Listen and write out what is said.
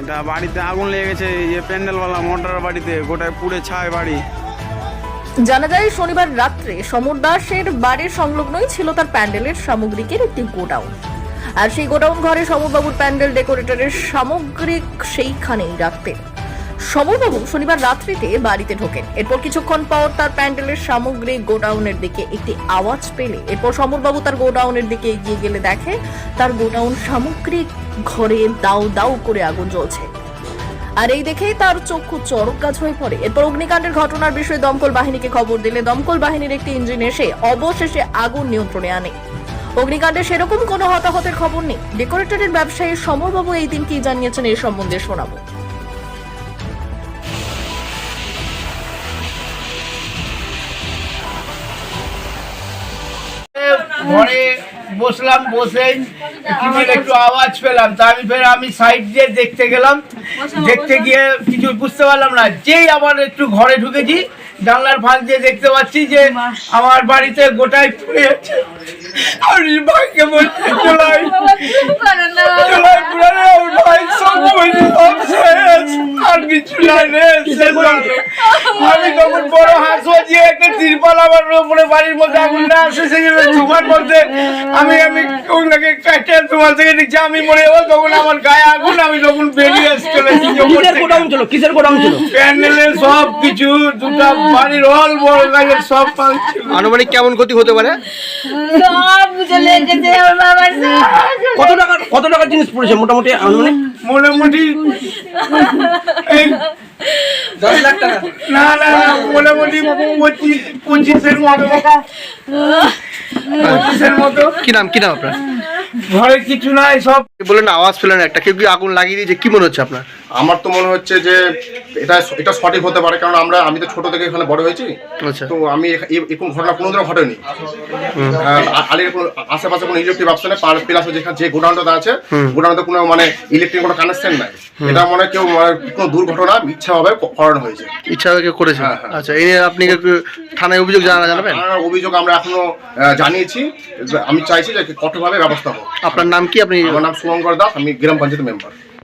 এটা বাড়িতে আগুন লেগে গেছে যে প্যান্ডেলওয়ালা মোটর বাড়িতে, গোটায় পুড়ে ছায় বাড়ি। জানা যায়, শনিবার রাত্রে সমর দাসের বাড়ির সংলগ্নই ছিল তার প্যান্ডেলের সামগ্রিকের একটি গোডাউন। আর সেই গোডাউন ঘরে সমরবাবুর প্যান্ডেল ডেকোরেটরের সামগ্রিক সেইখানেই রাখতেন। সমরবাবু শনিবার রাত্রিতে বাড়িতে ঢোকেন। এরপর কিছুক্ষণ পর তার প্যান্ডেলের সামগ্রিক গোডাউনের দিকে একটি আওয়াজ পেলে। এরপর সমরবাবু তার গোডাউনের দিকে এগিয়ে গেলে দেখে তার গোডাউন সামগ্রিক ঘরে দাউ দাউ করে আগুন জ্বলছে। আর এই দেখেই তার চক্ষু চরক কাজ হয়ে পড়ে। এরপর অগ্নিকাণ্ডের ঘটনার বিষয়ে দমকল বাহিনীকে খবর দিলে দমকল বাহিনীর একটি ইঞ্জিন এসে অবশেষে আগুন নিয়ন্ত্রণে আনে। অগ্নিকাণ্ডে সেরকম কোনো হতাহতের খবর নেই। ডেকোরেটরের ব্যবসায়ী সমরবাবু এই দিন কি জানিয়েছেন এই সম্বন্ধে শোনাবো। ঘরে বসলাম বসে টিভির একটু আওয়াজ পেলাম। তা আমি ফের আমি সাইড দিয়ে দেখতে গেলাম। দেখতে গিয়ে কিছু বুঝতে পারলাম না। যেই আবার একটু ঘরে ঢুকেছি জানলার ফাঁক দিয়ে দেখতে পাচ্ছি যে আমার বাড়িতে গোটায় পুড়ে যাচ্ছে আমি ভাগ্যে বলছি চলাই। চলাই পুরানো ভাই সব বলি সব শেষ আর কিছু নাই রে শেষ হলো। আমি তখন বড় হাসো যে একটা তিরপাল আমার বাড়ির মধ্যে আগুনটা আসে সেখানে ধোঁয়ার মধ্যে আমি আমি থেকে আমি তখন আমার গায়ে আগুন আমি তখন বেরিয়ে এসে চলেছি কিসের গোডাউন ছিল? কিসের গোডাউন ছিল? প্যান্ডেলের সব কিছু দুটা বাড়ির অল বড় গাছের সব আনুমানিক কেমন ক্ষতি হতে পারে? সব চলে গেছে আমার বাবার কত টাকার কত টাকার জিনিস পড়েছে মোটামুটি আনুমানিক? মোটামুটি এই দশ লাখ টাকা। না না না, মোটামুটি পঁচিশ পঁচিশের মতো। পঁচিশের মতো। কি নাম কি নাম আপনার? ঘরে কিছু নাই সব বলেন আওয়াজ পেলেন একটা। কেউ কি আগুন লাগিয়ে দিয়েছে? কি মনে হচ্ছে আপনার? আমার তো মনে হচ্ছে যে এটা এটা সঠিক হতে পারে কারণ আমরা আমি তো ছোট থেকে এখানে বড় হয়েছি। আচ্ছা। তো আমি এরকম ঘটনা কোনোদিনও ঘটেনি। আলির আশেপাশে কোনো ইলেকট্রিক ব্যবসা নেই পার প্লাস যেখানে যে গোডাউনটা আছে গোডাউনটা কোনো মানে ইলেকট্রিক কোনো কানেকশন নাই। এটা মনে হয় কেউ মানে কোনো দুর্ঘটনা ইচ্ছাভাবে করানো হয়েছে। ইচ্ছা কেউ করেছে? হ্যাঁ, হ্যাঁ। আচ্ছা এই আপনি কি থানায় অভিযোগ জানা জানাবেন? অভিযোগ আমরা এখনও জানিয়েছি। আমি চাইছি যে কঠোরভাবে ব্যবস্থা হোক। আপনার নাম কি? আপনি আমার নাম শুভঙ্কর দাস আমি গ্রাম পঞ্চায়েত মেম্বার